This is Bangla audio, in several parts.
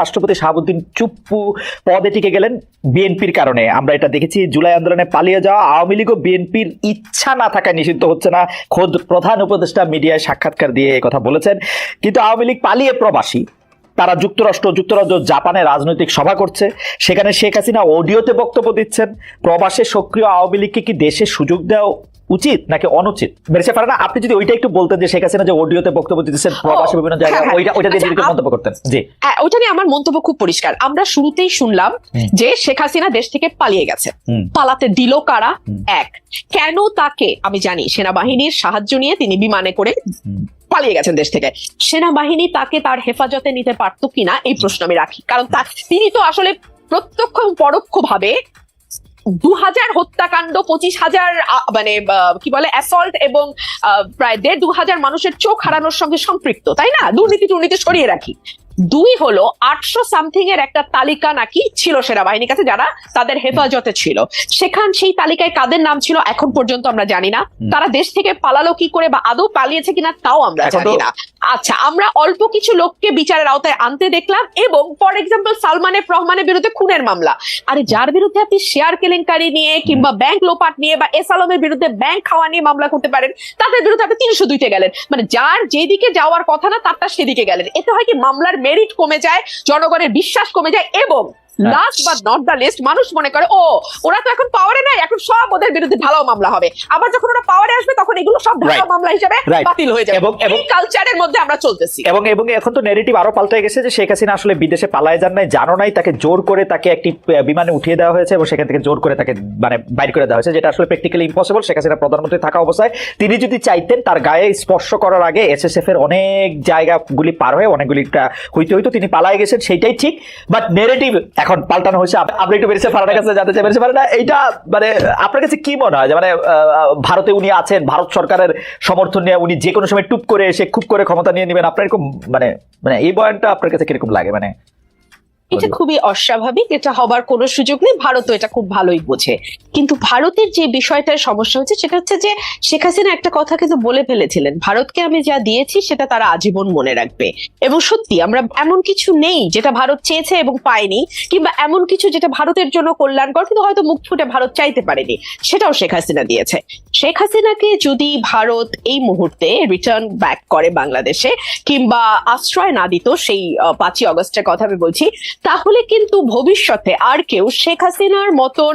রাষ্ট্রপতি শাহাবুদ্দিন চুপ্পু পদে টিকে গেলেন বিএনপির কারণে। আমরা এটা দেখেছি, জুলাই আন্দোলনে পালিয়ে যাওয়া আওয়ামী লীগ ও বিএনপির ইচ্ছা না থাকায় নিষিদ্ধ হচ্ছে না। খোদ প্রধান উপদেষ্টা মিডিয়ায় সাক্ষাৎকার দিয়ে কথা বলেছেন। কিন্তু আওয়ামী লীগ পালিয়ে প্রবাসী। তারা যুক্তরাষ্ট্র যুক্তরাজ্য জাপানে রাজনৈতিক সভা করছে। সেখানে শেখ হাসিনা অডিওতে বক্তব্য দিচ্ছেন। প্রবাসে সক্রিয় আওয়ামী লীগকে কি দেশে সুযোগ দেওয়া উচিত নাকি অনুচিত? মেরেছে পারে না আপনি যদি ওইটা একটু বলতেন যে শেখ হাসিনা যে অডিওতে বক্তব্য দিতেছেন প্রবাসে বিভিন্ন জায়গায় হ্যাঁ, হ্যাঁ। ওইটা ওইটা দিয়ে আচ্ছা, মন্তব্য করতেন। জি। হ্যাঁ ওইটা নিয়ে আমার মন্তব্য খুব পরিষ্কার। আমরা শুরুতেই শুনলাম যে শেখ হাসিনা দেশ থেকে পালিয়ে গেছে। পালাতে দিল কারা? এক কেন তাকে আমি জানি সেনাবাহিনীর সাহায্য নিয়ে তিনি বিমানে করে। পালিয়ে গেছেন দেশ থেকে। সেনাবাহিনী তাকে তার হেফাজতে নিতে পারত কিনা এই প্রশ্ন আমি রাখি। কারণ তিনি তো আসলে প্রত্যক্ষ এবং পরোক্ষ ভাবে দু হাজার হত্যাকাণ্ড পঁচিশ হাজার মানে কি বলে অ্যাসল্ট এবং প্রায় দেড় দু হাজার মানুষের চোখ হারানোর সঙ্গে সম্পৃক্ত, তাই না? দুর্নীতি টুর্নীতি সরিয়ে রাখি। দুই হলো আটশো সামথিং এর একটা তালিকা নাকি ছিল সেনাবাহিনীর কাছে যারা তাদের হেফাজতে ছিল। সেখান সেই তালিকায় কাদের নাম ছিল এখন পর্যন্ত আমরা জানি না। তারা দেশ থেকে পালালো কি করে বা আদৌ পালিয়েছে কিনা তাও আমরা জানি না। আচ্ছা আমরা অল্প কিছু লোককে বিচারের আওতায় আনতে দেখলাম এবং ফর এক্সাম্পল সালমান এফ রহমানের বিরুদ্ধে খুনের মামলা। আরে যার বিরুদ্ধে আপনি শেয়ার কেলেঙ্কারি নিয়ে কিংবা ব্যাংক লোপাট নিয়ে বা এস আলমের বিরুদ্ধে ব্যাংক খাওয়া নিয়ে মামলা করতে পারেন তাদের বিরুদ্ধে আপনি তিনশো দুইতে গেলেন। মানে যার যেদিকে যাওয়ার কথা না তারটা সেদিকে গেলেন। এতে হয় কি মামলার মেরিট কমে যায় জনগণের বিশ্বাস কমে যায় এবং। Last but not the least মানুষ মনে করে ও ওরা তো এখন পাওয়ারে নাই এখন সব ওদের বিরুদ্ধে ঢালাও মামলা হবে। আবার যখন ওরা পাওয়ারে আসবে তখন এগুলো সব ঢালাও মামলা হিসেবে বাতিল হয়ে যাবে। এবং- কালচারের মধ্যে আমরা চলতেছি। এবং এবং এখন তো নেগেটিভ আরও পাল্টে গেছে যে শেখ হাসিনা আসলে বিদেশে পালায় যান নাই জানো নাই তাকে জোর করে তাকে একটি বিমানে উঠিয়ে দেওয়া হয়েছে এবং সেখান থেকে জোর করে তাকে মানে বাইর করে দেওয়া হয়েছে যেটা আসলে প্র্যাকটিক্যালি ইম্পসিবল শেখ হাসিনা প্রধানমন্ত্রী থাকা অবস্থায় তিনি যদি চাইতেন তার গায়ে স্পর্শ করার আগে এসএসএফ এর অনেক জায়গাগুলি পার হয়ে অনেকগুলি হইতে হইতো তিনি পালায় গেছেন সেইটাই ঠিক। বাট নেগেটিভ এখন পাল্টানো হয়েছে, আপ- আপনি একটু বেরিয়েছে ফারাটার কাছে, জানতে চাই বেরিয়েছে ফারানা। এইটা মানে আপনার কাছে কি মনে হয়? মানে ভারতে উনি আছেন, ভারত সরকারের সমর্থন নিয়ে উনি যে কোনো সময় টুপ করে এসে খুব করে ক্ষমতা নিয়ে নেবেন, আপনার এরকম মানে মানে এই বয়ানটা আপনার কাছে কীরকম লাগে? মানে এটা খুবই অস্বাভাবিক এটা হবার কোনো সুযোগ নেই। ভারতও এটা খুব ভালোই বোঝে। কিন্তু ভারতের যে বিষয়টার সমস্যা হচ্ছে সেটা হচ্ছে যে শেখ হাসিনা একটা কথা কিন্তু বলে ফেলেছিলেন ভারতকে আমি যা দিয়েছি সেটা তারা আজীবন মনে রাখবে। এবং সত্যি আমরা এমন কিছু নেই যেটা ভারত চেয়েছে এবং পায়নি কিংবা এমন কিছু যেটা ভারতের জন্য কল্যাণকর কিন্তু হয়তো মুখ ফুটে ভারত চাইতে পারেনি। সেটাও শেখ হাসিনা দিয়েছে। শেখ হাসিনাকে যদি ভারত এই মুহূর্তে রিটার্ন ব্যাক করে বাংলাদেশে কিংবা আশ্রয় না দিত সেই পাঁচই অগস্টের কথা আমি বলছি তাহলে কিন্তু ভবিষ্যতে আর কেউ শেখ হাসিনার মতন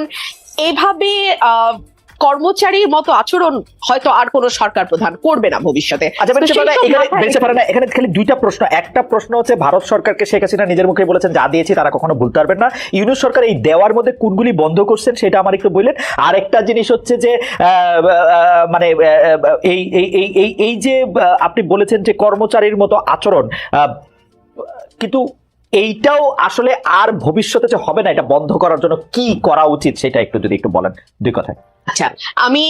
এভাবে কর্মচারীর মতো আচরণ হয়তো আর কোনো সরকার প্রধান করবে না ভবিষ্যতে। আচ্ছা সব এখানে খালি দুইটা প্রশ্ন। একটা প্রশ্ন হচ্ছে ভারত সরকারকে শেখ হাসিনা নিজের মুখে বলেছেন যা দিয়েছি তারা কখনো ভুলতে পারবেন না। ইউনুস সরকার এই দেওয়ার মধ্যে কোনগুলি বন্ধ করছেন সেটা আমার একটু বললেন। আর একটা জিনিস হচ্ছে যে মানে এই এই এই এই এই যে আপনি বলেছেন যে কর্মচারীর মতো আচরণ আহ, কিন্তু এইটাও আসলে আর ভবিষ্যতে যে হবে না, এটা বন্ধ করার জন্য কি করা উচিত সেটা একটু যদি একটু বলেন দুই কথায়। আচ্ছা আমি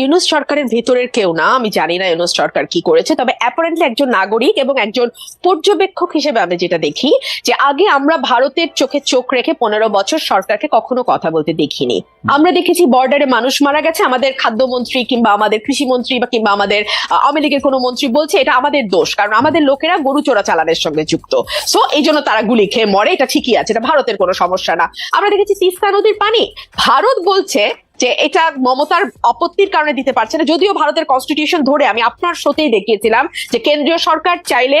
ইউনুস সরকারের ভেতরের কেউ না আমি জানি না ইউনুস সরকার কি করেছে তবে অ্যাপারেন্টলি একজন নাগরিক এবং একজন পর্যবেক্ষক হিসেবে আমি যেটা দেখি যে আগে আমরা ভারতের চোখে চোখ রেখে পনেরো বছর সরকারকে কখনো কথা বলতে দেখিনি। আমরা দেখেছি বর্ডারে মানুষ মারা গেছে আমাদের খাদ্যমন্ত্রী কিংবা আমাদের কৃষিমন্ত্রী বা কিংবা আমাদের আওয়ামী লীগের কোনো মন্ত্রী বলছে এটা আমাদের দোষ কারণ আমাদের লোকেরা গরু চোরা চালানের সঙ্গে যুক্ত। সো এই জন্য তারা গুলি খেয়ে মরে এটা ঠিকই আছে এটা ভারতের কোনো সমস্যা না। আমরা দেখেছি তিস্তা নদীর পানি ভারত বলছে যে এটা মমতার আপত্তির কারণে দিতে পারছে না। যদিও ভারতের কনস্টিটিউশন ধরে আমি আপনার শোতেই দেখিয়েছিলাম যে কেন্দ্রীয় সরকার চাইলে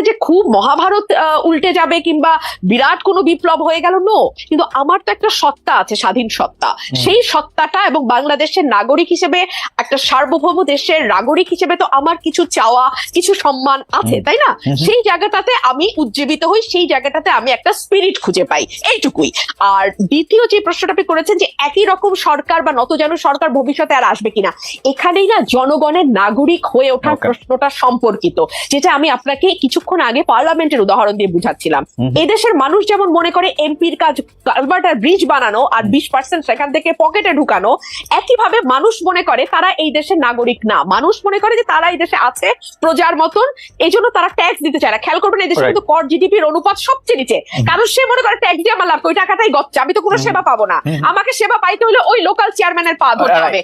যে খুব মহাভারত উল্টে যাবে কিংবা বিরাট কোনো বিপ্লব হয়ে গেল নো কিন্তু আমার তো একটা সত্তা আছে স্বাধীন সত্তা। সেই সত্তাটা এবং বাংলাদেশের নাগরিক হিসেবে একটা সার্বভৌম দেশের নাগরিক হিসেবে তো আমার কিছু চাওয়া কিছু সম্মান আছে তাই না? সেই জায়গাটাতে আমি উজ্জীবিত হই সেই জায়গাটাতে আমি একটা স্পিরিট খুঁজে পাই এইটুকুই। আর দ্বিতীয় যে প্রশ্নটা আপনি করেছেন যে একই রকম সরকার বা নতজানু সরকার ভবিষ্যতে আর আসবে কিনা এখানেই না জনগণের নাগরিক হয়ে ওঠার প্রশ্নটা সম্পর্কিত যেটা আমি আপনাকে কিছুক্ষণ কিছুক্ষণ আগে পার্লামেন্টের উদাহরণ দিয়ে বুঝাচ্ছিলাম। হুম। এই দেশের মানুষ যেমন মনে করে এমপির কাজ কালভার্ট আর ব্রিজ বানানো আর বিশ পার্সেন্ট সেখান থেকে পকেটে ঢুকানো একইভাবে মানুষ মনে করে তারা এই দেশের নাগরিক না। মানুষ মনে করে যে তারা এই দেশে আছে প্রজার মতন এই জন্য তারা ট্যাক্স দিতে চায় না। খেয়াল করবেন এই দেশে কিন্তু কর জিডিপির অনুপাত সবচেয়ে নিচে। কারণ সে মনে করে ট্যাক্স দিয়ে আমার লাভ ওই টাকাটাই গচ্ছে আমি তো কোনো সেবা পাবো না। আমাকে সেবা পাইতে হলে ওই লোকাল চেয়ারম্যানের পা ধরতে হবে।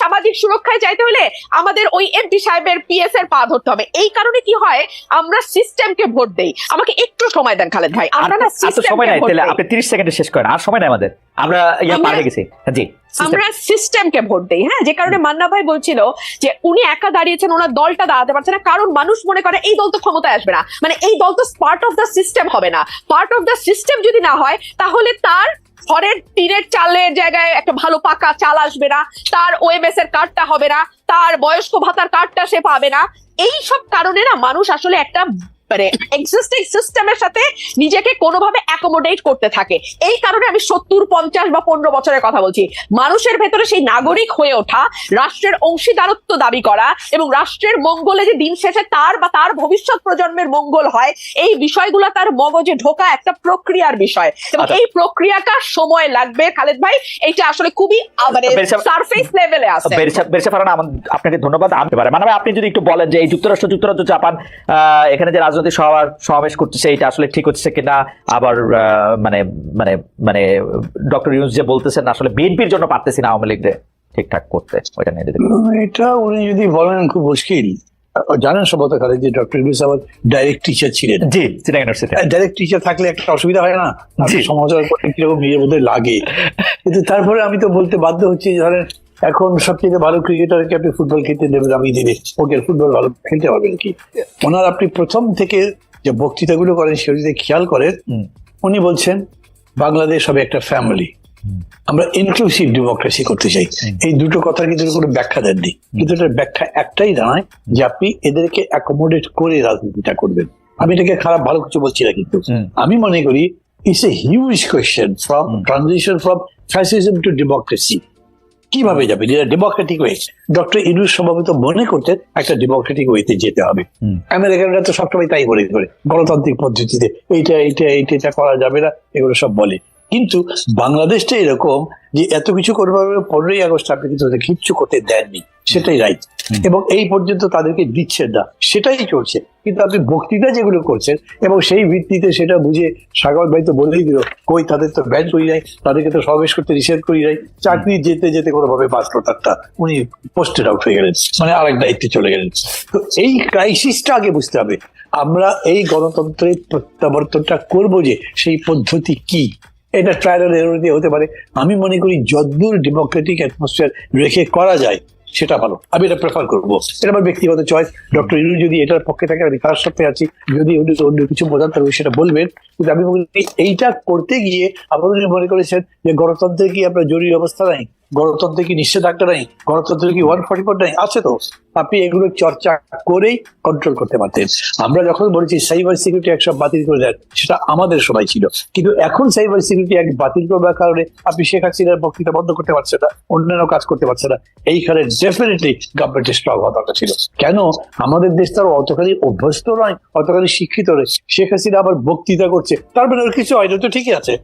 সামাজিক সুরক্ষায় চাইতে হলে আমাদের ওই এমপি সাহেবের পিএস এর পা ধরতে হবে। এই কারণে কি হয় আমরা সিস্টেমকে ভোট দেই। আমাকে একটু সময় দেন খালেদ ভাই। আমরা না সময় নাই তাহলে আপনি তিরিশ সেকেন্ডে শেষ করেন আর সময় নাই আমাদের। আমরা ইয়া পার হয়ে গেছি। হ্যাঁ, জি আমরা সিস্টেমকে ভোট দেই হ্যাঁ? যে কারণে মান্না ভাই বলছিল যে উনি একা দাঁড়িয়েছেন ওনার দলটা দাঁড়াতে পারছে না। কারণ মানুষ মনে করে এই দল তো ক্ষমতায় আসবে না। মানে এই দল তো পার্ট অফ দ্য সিস্টেম হবে না। পার্ট অফ দ্য সিস্টেম যদি না হয় তাহলে তার ঘরের টিনের চালের জায়গায় একটা ভালো পাকা চাল আসবে না। তার ওএমএস এর কার্ডটা হবে না। তার বয়স্ক ভাতার কার্ডটা সে পাবে না। এই সব কারণে না মানুষ আসলে একটা মানে এক্সিস্টিং সিস্টেমের সাথে নিজেকে কোনোভাবে অ্যাকোমোডেট করতে থাকে। এই কারণে আমি সত্তর পঞ্চাশ বা পনেরো বছরের কথা বলছি। মানুষের ভেতরে সেই নাগরিক হয়ে ওঠা রাষ্ট্রের অংশীদারত্ব দাবি করা এবং রাষ্ট্রের মঙ্গলে যে দিন শেষে তার বা তার ভবিষ্যৎ প্রজন্মের মঙ্গল হয় এই বিষয়গুলো তার মগজে ঢোকা একটা প্রক্রিয়ার বিষয়। এবং আচ্ছা। এই প্রক্রিয়াটা সময় লাগবে খালেদ ভাই। এইটা আসলে খুবই মানে সারফেস লেভেলে আছে। বেরসা- আমার- আপনাকে ধন্যবাদ। আনতে পারে মানে আপনি যদি একটু বলেন যে এই যুক্তরাষ্ট্র যুক্তরাজ্য জাপান এখানে যে রাজনৈতিক সভা সমাবেশ করতেছে এটা আসলে ঠিক হচ্ছে কিনা আবার মানে মানে মানে ডক্টর ইউনুস যে বলতেছেন আসলে বিএনপির জন্য পারতেছি না আওয়ামী লীগরে ঠিকঠাক করতে ওইটা নিয়ে যদি এটা উনি যদি বলেন খুব মুশকিল। জানেন সম্ভবত যে ডক্টর ইউনুস আমার ডাইরেক্ট টিচার ছিলেন। জি চিটাং ইউনিভার্সিটি ডাইরেক্ট টিচার থাকলে একটা অসুবিধা হয় না। সমাজের কীরকম নিজের মধ্যে লাগে। কিন্তু তারপরে আমি তো বলতে বাধ্য হচ্ছি ধরেন এখন সবচেয়ে ভালো ক্রিকেটারকে আপনি ফুটবল খেলতে দেবেন আমি দিনে ওকে ফুটবল ভালো খেলতে পারবেন কি? ওনার আপনি প্রথম থেকে যে বক্তৃতাগুলো করেন সেগুলো যদি খেয়াল করেন উনি বলছেন বাংলাদেশ হবে একটা ফ্যামিলি আমরা ইনক্লুসিভ ডেমোক্রেসি করতে চাই। এই দুটো কথার কিন্তু কোনো ব্যাখ্যা দেননি। কিন্তু এটার ব্যাখ্যা একটাই দাঁড়ায় যে আপনি এদেরকে অ্যাকোমোডেট করে রাজনীতিটা করবেন। আমি এটাকে খারাপ ভালো কিছু বলছি না কিন্তু। আমি মনে করি it's a huge question from transition from fascism to democracy কীভাবে যাবে? ডেমোক্রেটিক ওয়ে ডক্টর ইনুস সম্ভবত মনে করতে একটা ডেমোক্রেটিক ওয়েতে যেতে হবে। আমেরিকানরা তো সবসময় তাই বলে করে। গণতান্ত্রিক পদ্ধতিতে এইটা এইটা এইটা এটা করা যাবে না এগুলো সব বলে। কিন্তু বাংলাদেশটা এরকম যে এত কিছু করবার পনেরোই আগস্ট আপনি কিন্তু তাদের কিচ্ছু করতে দেননি সেটাই রাইট এবং এই পর্যন্ত তাদেরকে দিচ্ছেন না সেটাই চলছে। কিন্তু আপনি বক্তৃতা যেগুলো করছেন এবং সেই ভিত্তিতে সেটা বুঝে সাগর ভাই তো বলেই দিল কই তাদের তো ব্যান করি নাই তাদেরকে তো সমাবেশ করতে নিষেধ করি নাই চাকরি যেতে যেতে কোনোভাবে বাঁচলো তারটা। উনি পোস্টেড আউট হয়ে গেলেন মানে আরেক দায়িত্বে চলে গেলেন। তো এই ক্রাইসিসটা আগে বুঝতে হবে আমরা এই গণতন্ত্রের প্রত্যাবর্তনটা করব যে সেই পদ্ধতি কি? এটা ট্রায়াল এর দিয়ে হতে পারে। আমি মনে করি যদ্দূর ডেমোক্রেটিক অ্যাটমসফিয়ার রেখে করা যায়, সেটা ভালো। আমি এটা প্রেফার করব। এটা আমার ব্যক্তিগত চয়েস ডক্টর ইউনি যদি এটার পক্ষে থাকে, আমি তার সাথে আছি। যদি অন্য কিছু বোঝান তাহলে সেটা বলবেন। কিন্তু আমি এইটা করতে গিয়ে আপনারা মনে করেছেন যে গণতন্ত্রে কি আপনার জরুরি অবস্থা নাই? গণতন্ত্রে কি নিষেধাজ্ঞা নাই? গণতন্ত্রে কি ওয়ান ফর্টি ফোর নাই? আছে তো। আপনি এগুলো চর্চা করেই কন্ট্রোল করতে পারতেন। আমরা যখন বলেছি সাইবার সিকিউরিটি অ্যাক্ট সব বাতিল করে দেন, সেটা আমাদের সময় ছিল। কিন্তু এখন সাইবার সিকিউরিটি অ্যাক্ট বাতিল করবার কারণে আপনি শেখ হাসিনার বক্তৃতা বন্ধ করতে পারছেন না, অন্যান্য কাজ করতে পারছেন না। এইখানে ডেফিনেটলি গভর্নমেন্টের স্ট্রং হওয়া দরকার ছিল। কেন? আমাদের দেশ তার অতখানি অভ্যস্ত নয়, অতখানি শিক্ষিত নয়। শেখ হাসিনা আবার বক্তৃতা করছে। তার মানে ওর কিছু হয় তো ঠিকই আছে।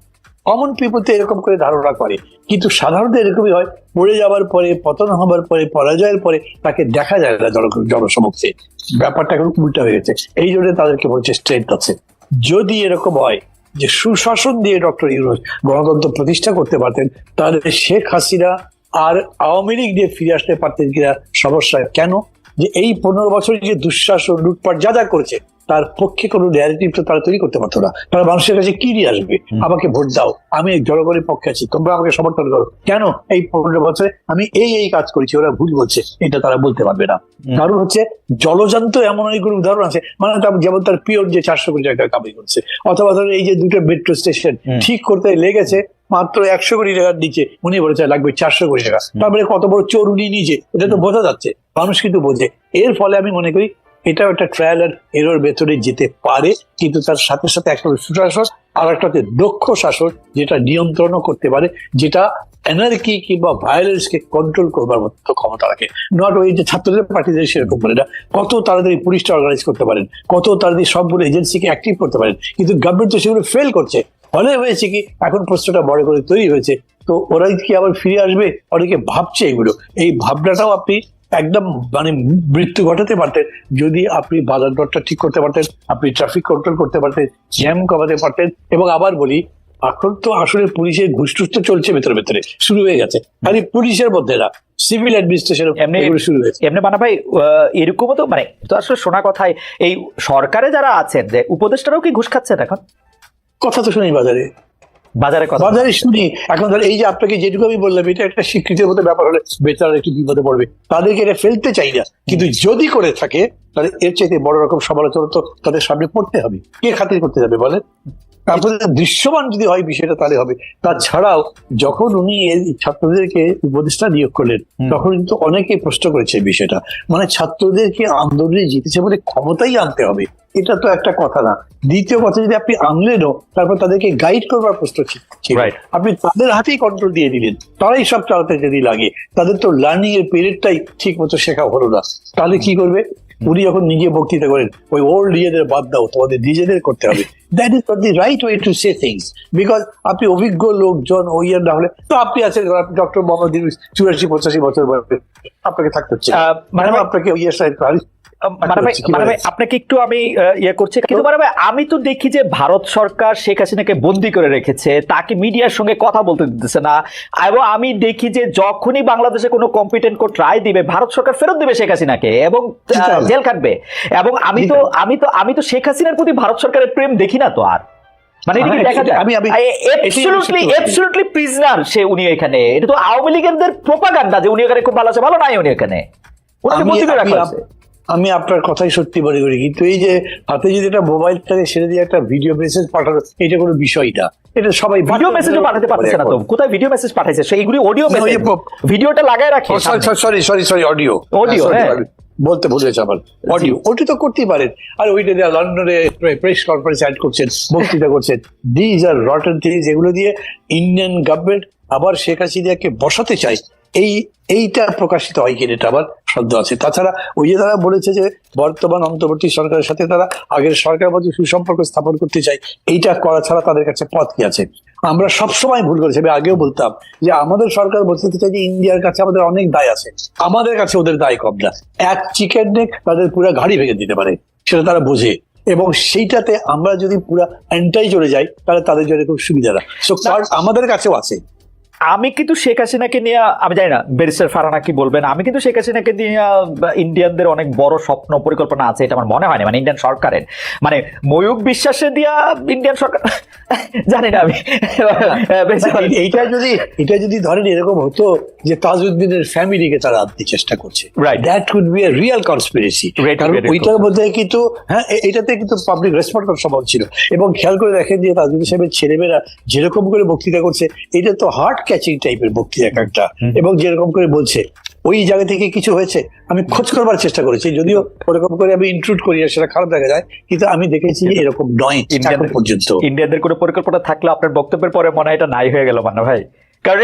কমন পিপল তো এরকম করে ধারণা করে। কিন্তু সাধারণত এরকমই হয় পড়ে যাওয়ার পরে, পতন হবার পরে, পরাজয়ের পরে তাকে দেখা যায় না জন জনসমক্ষে। ব্যাপারটা এখন উল্টা হয়ে গেছে। এই জন্য তাদেরকে বলছে স্ট্রেংথ আছে যদি এরকম হয় যে সুশাসন দিয়ে ডক্টর ইউনুস গণতন্ত্র প্রতিষ্ঠা করতে পারতেন, তাহলে শেখ হাসিনা আর আওয়ামী লীগ দিয়ে ফিরে আসতে পারতেন কিনা সমস্যা কেন? যে এই পনেরো বছর যে দুঃশাসন, লুটপাট যা যা করেছে তার পক্ষে কোনো ন্যারেটিভ তো তারা তৈরি করতে পারতো না। তারা মানুষের কাছে কি নিয়ে আসবে? আমাকে ভোট দাও। আমি জনগণের পক্ষে আছি। তোমরা আমাকে সমর্থন করো। কেন? এই পনেরো বছরে আমি এই এই কাজ করেছি ওরা ভুল বলছে। এটা তারা বলতে পারবে না। কারণ হচ্ছে জলজান্ত এমন অনেকগুলো উদাহরণ আছে। মানে যেমন তার পিওর যে চারশো কোটি টাকা কামাই করছে। অথবা ধরো এই যে দুটো মেট্রো স্টেশন ঠিক করতে লেগেছে মাত্র একশো কোটি টাকার নিচে। উনি বলেছে লাগবে চারশো কোটি টাকা। তারপরে কত বড় চোর উনি নিজে। এটা তো বোঝা যাচ্ছে। মানুষ কিন্তু বোঝে। এর ফলে আমি মনে করি এটাও একটা ট্রায়াল আর এরোর ভেতরে যেতে পারে, কিন্তু তার সাথে সাথে একটা সুশাসন আর একটা হচ্ছে দক্ষ শাসন যেটা নিয়ন্ত্রণও করতে পারে, যেটা এনার্কি কিংবা ভায়োলেন্স কে কন্ট্রোল করবার মতো ক্ষমতা রাখে। নট ওই যে ছাত্রদের পার্টিদের সেরকম বলে না, কত তাড়াতাড়ি পুলিশটা অর্গানাইজ করতে পারেন, কত তাড়াতাড়ি সবগুলো এজেন্সিকে অ্যাক্টিভ করতে পারেন, কিন্তু গভর্নমেন্ট তো সেগুলো ফেল করছে। ফলে হয়েছে কি, এখন প্রশ্নটা বড় করে তৈরি হয়েছে। তো ওরাই কি আবার ফিরে আসবে? অনেকে ভাবছে এগুলো। এই ভাবনাটাও আপনি একদম মানে মৃত্যু ঘটাতে পারতেন। যদি আপনি বাজার দরটা ঠিক করতে পারতেন আপনি ট্রাফিক কন্ট্রোল করতে পারতেন জ্যাম কমাতে পারতেন এবং আবার বলি এখন তো আসলে পুলিশের ঘুষটুস তো চলছে ভেতরে ভেতরে শুরু হয়ে গেছে। খালি পুলিশের মধ্যে না সিভিল অ্যাডমিনিস্ট্রেশন এমনি- শুরু হয়েছে। এমনি মানা ভাই আহ, এরকমও তো মানে তো আসলে শোনা কথায় এই সরকারে যারা আছেন যে উপদেষ্টারাও কি ঘুষ খাচ্ছেন এখন? কথা তো শুনি বাজারে। বাজারে কথা বাজারে শুনি। এখন ধর এই যে আপনাকে যেটুকু আমি বললাম এটা একটা স্বীকৃতির মতো ব্যাপার হলে বেচারা একটু বিপদে পড়বে। তাদেরকে এটা ফেলতে চাই না। কিন্তু যদি করে থাকে তাহলে এর চাইতে বড় রকম সমালোচনা তো তাদের সামনে পড়তে হবে। কে খাতির করতে যাবে বলেন? তারপরে দৃশ্যমান যদি হয় বিষয়টা তাহলে হবে। তাছাড়াও যখন উনি এই ছাত্রদেরকে উপদেষ্টা নিয়োগ করলেন তখন কিন্তু অনেকেই প্রশ্ন করেছে বিষয়টা। মানে ছাত্রদেরকে আন্দোলনে জিতেছে বলে ক্ষমতাই আনতে হবে। এটা তো একটা কথা না। দ্বিতীয় কথা যদি আপনি আনলেনও তারপর তাদেরকে গাইড করবার প্রশ্ন ছিল। আপনি তাদের হাতেই কন্ট্রোল দিয়ে দিলেন। তারাই সব চালাতে যদি লাগে। তাদের তো লার্নিং এর পিরিয়ডটাই ঠিক মতো শেখা হলো না। তাহলে কি করবে? উনি যখন নিজে বক্তৃতা করেন ওই ওল্ড ইয়েদের বাদ দাও তোমাদের নিজেদের করতে হবে। That is the right way to say things because আপনি অভিজ্ঞ লোকজন ওই ইয়ে না হলে তো আপনি আছেন ডক্টর মোহাম্মদ চুরাশি পঁচাশি বছর বয়সে আপনাকে থাকতে হচ্ছে। মানে ম্যাডাম আপনাকে ওই ইয়ের সাইড মানে কি মানে বলে? ভাই আপনাকে একটু আমি ইয়ে করছি। কিন্তু মানে ভাই আমি তো দেখি যে ভারত সরকার শেখ হাসিনাকে বন্দি করে রেখেছে তাকে মিডিয়ার সঙ্গে কথা বলতে দিতেছে না এবং আমি দেখি যে যখনই বাংলাদেশে কোনো কম্পিটেন্ট কোর্ট রায় দিবে ভারত সরকার ফেরত দিবে শেখ হাসিনাকে এবং জেল কাটবে এবং আমি তো আমি তো আমি তো শেখ হাসিনার প্রতি ভারত সরকারের প্রেম দেখি না তো আর। মানে এটা দেখা যায়? অ্যাবসলিউটলি অ্যাবসলিউটলি প্রিজনার সে উনি এখানে। এটা তো আওয়ামী লীগের প্রোপাগান্ডা যে উনি এখানে খুব ভালো আছে ভালো নাই উনি এখানে। ওনাকে বন্দি করে রাখা। আমি আপনার কথাই সত্যি মনে করি। কিন্তু এই যে হাতে যদি একটা মোবাইল থাকে সেটা দিয়ে একটা ভিডিও মেসেজ পাঠানো এটা কোনো বিষয় না। এটা সবাই ভিডিও মেসেজও পাঠাতে পারতেছে না তো। কোথায় ভিডিও মেসেজ পাঠাইছে? সেইগুলি অডিও মেসেজ ভিডিওটা লাগায় রাখে সরি সরি সরি অডিও হ্যাঁ। বলতে ভুলেছে আমার। অডিও ওটি তো করতেই পারেন। আর ওইটা দিয়ে লন্ডনে প্রেস কনফারেন্স অ্যাড করছেন বক্তৃতা করছেন। দিজ আর রটন থিংস এগুলো দিয়ে ইন্ডিয়ান গভর্নমেন্ট আবার শেখ হাসিনাকে বসাতে চায়। এই এইটা প্রকাশিত হয় কিনা এটা আবার সন্দেহ আছে। তাছাড়া ওই যে তারা বলেছে যে বর্তমান অন্তর্বর্তী সরকারের সাথে তারা আগের সরকার মধ্যে সুসম্পর্ক স্থাপন করতে চাই এইটা করা ছাড়া তাদের কাছে পথ কি আছে? আমরা সবসময় ভুল করেছি আমি আগেও বলতাম যে আমাদের সরকার বলতে চাই যে ইন্ডিয়ার কাছে আমাদের অনেক দায় আছে আমাদের কাছে ওদের দায় কম না। এক চিকেন নেক তাদের পুরো গাড়ি ভেঙে দিতে পারে সেটা তারা বোঝে। এবং সেইটাতে আমরা যদি পুরো অ্যান্টাই চলে যাই তাহলে তাদের জন্য খুব সুবিধা না। আমাদের কাছেও আছে। আমি কিন্তু শেখ হাসিনাকে নিয়ে আমি জানি না ব্যারিস্টার ফারানা কি বলবেন? আমি কিন্তু শেখ হাসিনাকে নিয়ে ইন্ডিয়ানদের অনেক বড় স্বপ্ন পরিকল্পনা আছে এটা আমার মনে হয় না মানে ইন্ডিয়ান সরকারের। মানে ময়ূক বিশ্বাসে দিয়া ইন্ডিয়ান সরকার জানি না আমি। এইটা যদি এটা যদি ধরেন এরকম হতো যে তাজউদ্দিনের ফ্যামিলিকে তারা আনতে চেষ্টা করছে. That could be a real conspiracy কারণ ওইটার মধ্যে কিন্তু হ্যাঁ এটাতে কিন্তু পাবলিক রেসপন্স করার সম্ভব ছিল। এবং খেয়াল করে দেখেন যে তাজউদ্দিন সাহেবের ছেলেমেয়েরা যেরকম করে বক্তৃতা করছে এটা তো হার্ট ক্যাচিং টাইপের বক্তৃতা একটা এবং যেরকম করে বলছে ওই জায়গা থেকে কিছু হয়েছে আমি খোঁজ করবার চেষ্টা করেছি। যদিও ওরকম করে আমি ইনক্লুড করি না সেটা খারাপ দেখা যায় কিন্তু আমি দেখেছি এরকম নয় ইন্ডিয়ানদের পর্যন্ত। ইন্ডিয়ানদের কোনো পরিকল্পনা থাকলে আপনার বক্তব্যের পরে মনে হয় এটা নাই হয়ে গেল মান্না ভাই। কারণ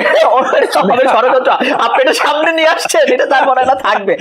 আমাদের ষড়যন্ত্র। আপনি এটা সামনে নিয়ে আসছেন এটা তার মনে হয় না থাকবে।